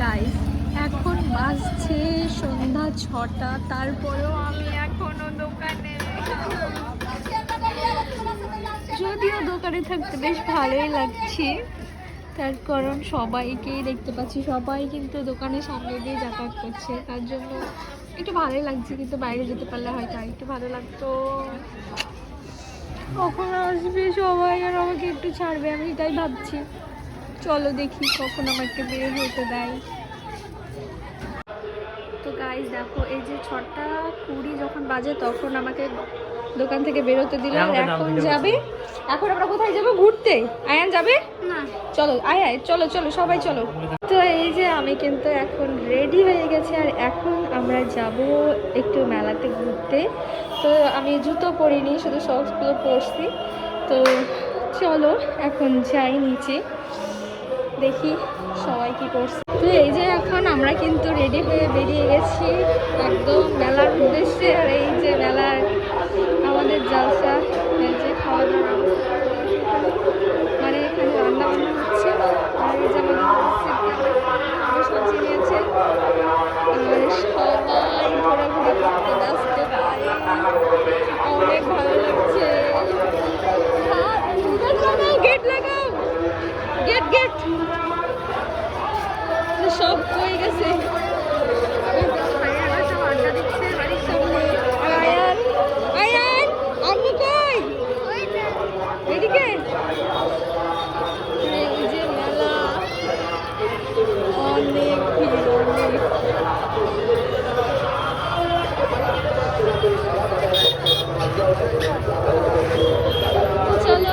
Guys এখন বাজছে সন্ধ্যা ছটা, তারপরেও আমি এখনও দোকানে যদিও দোকানে থাকতে বেশ ভালোই লাগছে, তার কারণ সবাইকেই দেখতে পাচ্ছি। সবাই কিন্তু দোকানের সামনে দিয়ে যাতায়াত করছে, তার জন্য একটু ভালোই লাগছে, কিন্তু বাইরে যেতে পারলে হয়তো একটু ভালো লাগতো। কখন আসবে সবাই আর আমাকে একটু ছাড়বে, আমি তাই ভাবছি। চলো দেখি কখন আমাকে বের হতে দেয়। তো গাইজ দেখো এই যে ছটা কুড়ি যখন বাজে তখন আমাকে দোকান থেকে বেরোতে দিল। এখন যাবে এখন আমরা কোথায় যাব? ঘুরতে। আয়ান যাবে? না। চলো আয় আয় চলো চলো সবাই চলো। তো এই যে আমি কিন্তু এখন রেডি হয়ে গেছি আর এখন আমরা যাব একটু মেলাতে ঘুরতে। তো আমি জুতো পরিনি শুধু সক্সগুলো পরছি। তো চলো এখন যাই নিচে। দেখি সবাই কি করছে। তো এই যে এখন আমরা কিন্তু রেডি হয়ে বেরিয়ে গেছি একদম মেলার উদ্দেশ্যে, আর এই যে মেলার আমাদের জলসা, এই যে খাওয়া দাওয়া মানে এখানে রান্না বান্না হচ্ছে, আর এই যে আমাদের সবজি নিয়েছে আর সবাই ঘোরাঘুরি করতে ব্যস্ত ভাই অনেক ভালো লাগছে গেট লাগাও গেট গেট সব হয়ে গেছে ভাইয়ারা সব আড্ডা দিচ্ছে বাড়ির সামনে আর আয়ান আয়ান আম্মু কই এদিকে এই যে মেলা অনেক ভিড় অনেক তো চলো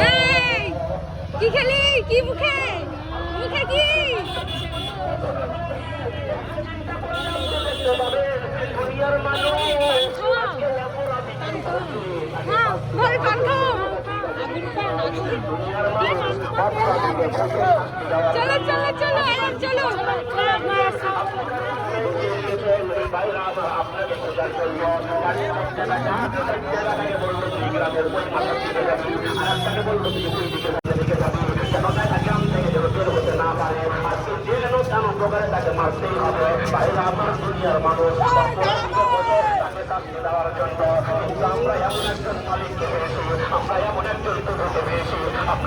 এই, কি খেলি কি মুখে মুখে কি হ্যাঁ, ঘরে পান খাও। চলো চলো চলো আয়ান চলো এই, সোয়েটার পরে- আমি সোয়েটার পরিনি মোজা পরেছি আয়ান,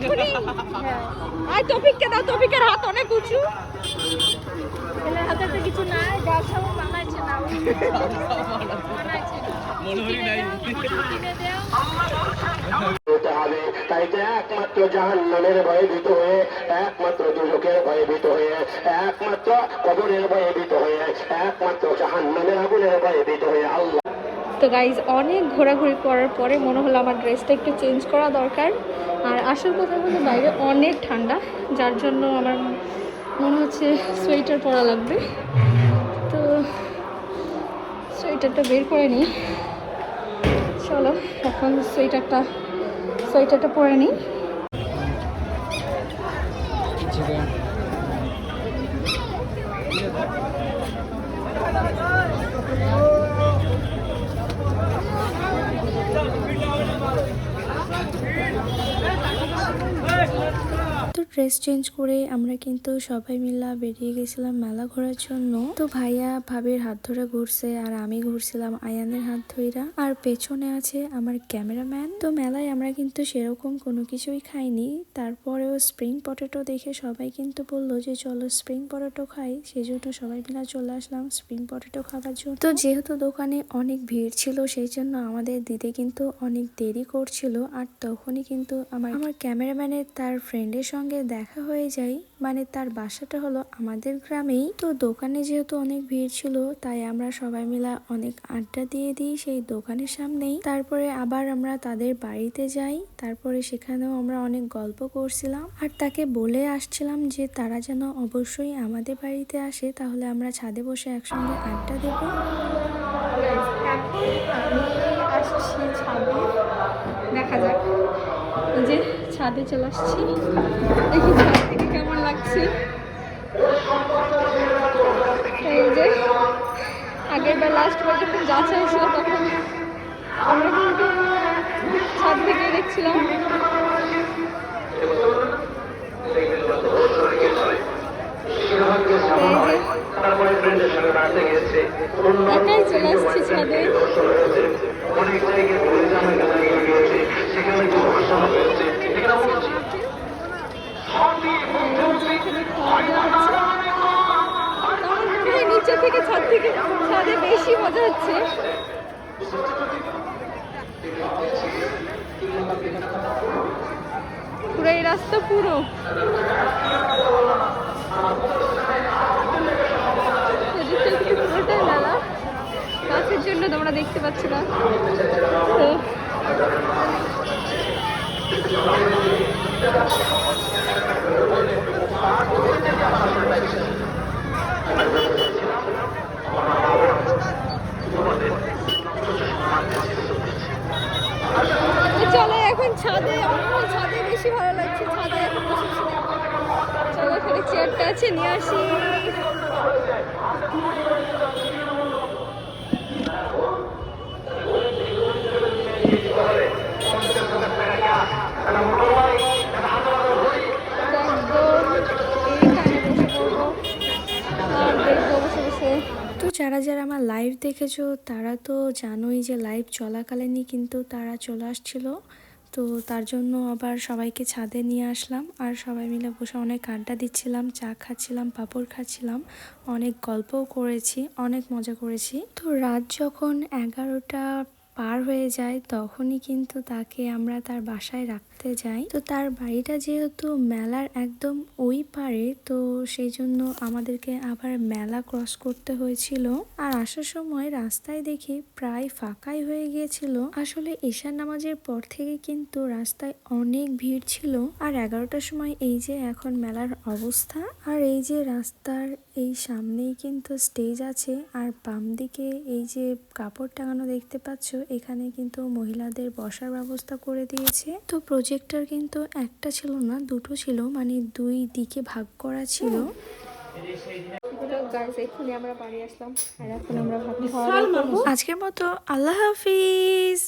এখনই আয় টপিককে দাও টপিকের হাত অনেক উঁচু। ছেলের হাতে তো কিছু নাই যা সব বানাইছে না। তাই একমাত্র জাহান্নামের ভয়ে ভীত হয়ে একমাত্র দুজকের ভয়ে ভীত হয়ে একমাত্র কবরের ভয়ে ভীত হয়ে একমাত্র জাহান্নামের আগুনের ভয়ে ভীত হয়ে আল্লাহ তো গাইজ অনেক ঘোরাঘুরি করার পরে মনে হলো আমার ড্রেসটা একটু চেঞ্জ করা দরকার। আর আসল কথা বলতে বাইরে অনেক ঠান্ডা, যার জন্য আমার মনে হচ্ছে সোয়েটার পরা লাগবে। তো সোয়েটারটা বের করে নিই। চলো, এখন সোয়েটারটা সোয়েটারটা পরে নিই। ড্রেস চেঞ্জ করে আমরা কিন্তু সবাই মিলা বেরিয়ে গেছিলাম মেলা ঘোরার জন্য। তো ভাইয়া ভাবির হাত ধরে ঘুরছে আর আমি ঘুরছিলাম আয়ানের হাত ধইরা। আর পেছনে আছে আমার ক্যামেরাম্যান। তো মেলায় আমরা কিন্তু সেরকম কোনো কিছুই খাইনি। তারপরেও স্প্রিং পটেটো দেখে সবাই কিন্তু বলল যে, চলো স্প্রিং পটেটো খাই। সেজন্য সবাই মিলা চলে আসলাম স্প্রিং পটেটো খাবার জন্য। তো যেহেতু দোকানে অনেক ভিড় ছিল সেই জন্য আমাদের দিতে কিন্তু অনেক দেরি করছিল। আর তখনই কিন্তু আমার আমার ক্যামেরাম্যানের তার ফ্রেন্ডের সঙ্গে দেখা হয়ে যায় মানে তার বাসাটা হলো আমাদের গ্রামেই। তো দোকানে যেহেতু অনেক ভিড় ছিল, তাই আমরা সবাই মিলে অনেক আড্ডা দিয়ে দিই সেই দোকানের সামনেই। তারপরে আবার আমরা তাদের বাড়িতে যাই, তারপরে সেখানেও আমরা অনেক গল্প করছিলাম। আর তাকে বলে আসছিলাম যে তারা যেন অবশ্যই আমাদের বাড়িতে আসে, তাহলে আমরা ছাদে বসে একসঙ্গে আড্ডা দেবো। আসছি ছাদে দেখা যাক এই যে ছাদে চলে আসছি। দেখি ছাদ থেকে কেমন লাগছে। এই যে আগের বার লাস্ট বার যখন যাচাই ছিল তখন আমরা কিন্তু ছাদ থেকে দেখছিলাম। যে একাই চলে আসছি ছাদে অনেক জায়গায় ঘুরে যাওয়ার জায়গা গিয়েছে সেখানে একটু ঘোষণা হয়েছে এখানে বলছি আমার মনে হয় নিচে থেকে ছাদ থেকে ছাদে বেশি মজা হচ্ছে। পুরো এই রাস্তা পুরো। পুরোটাই মেলা? গাছের জন্য তোমরা দেখতে পাচ্ছ না। তো চলো এখন ছাদে, আমার ছাদে বেশি ভালো লাগছে, ছাদে চলো এখানে চেয়ারটা আছে, নিয়ে আসি। যারা যারা আমার লাইভ দেখেছ, তারা তো জানোই যে লাইভ চলাকালীনই কিন্তু তারা চলে আসছিল। তো তার জন্য আবার সবাইকে ছাদে নিয়ে আসলাম। আর সবাই মিলে বসে অনেক আড্ডা দিচ্ছিলাম, চা খাচ্ছিলাম, পাঁপড় খাচ্ছিলাম। অনেক গল্পও করেছি, অনেক মজা করেছি। তো রাত যখন এগারোটা পার হয়ে যায়, তখনই কিন্তু তাকে আমরা তার বাসায় রাখতে যাই। তো তার বাড়িটা যেহেতু মেলার একদম ওই পারে, তো সেই জন্য আমাদেরকে আবার মেলা ক্রস করতে হয়েছিল। আর আসার সময় রাস্তায় দেখি প্রায় ফাঁকাই হয়ে গিয়েছিল। আসলে ঈশান নামাজের পর থেকে কিন্তু রাস্তায় অনেক ভিড় ছিল। আর এগারোটার সময় এই যে এখন মেলার অবস্থা, আর এই যে রাস্তার এই সামনেই কিন্তু স্টেজ আছে। আর বাম দিকে এই যে কাপড় টাঙানো দেখতে পাচ্ছ, এখানে কিন্তু মহিলাদের বসার ব্যবস্থা করে দিয়েছে। তো প্রজেক্টর কিন্তু একটা ছিল না দুটো ছিল মানে দুই দিকে ভাগ করা ছিল। গাইস আমরা বাড়ি আসলাম আর এখন আমরা ভাবছি খাওয়া দাওয়া করব। আজকের মতো আল্লাহ হাফিজ।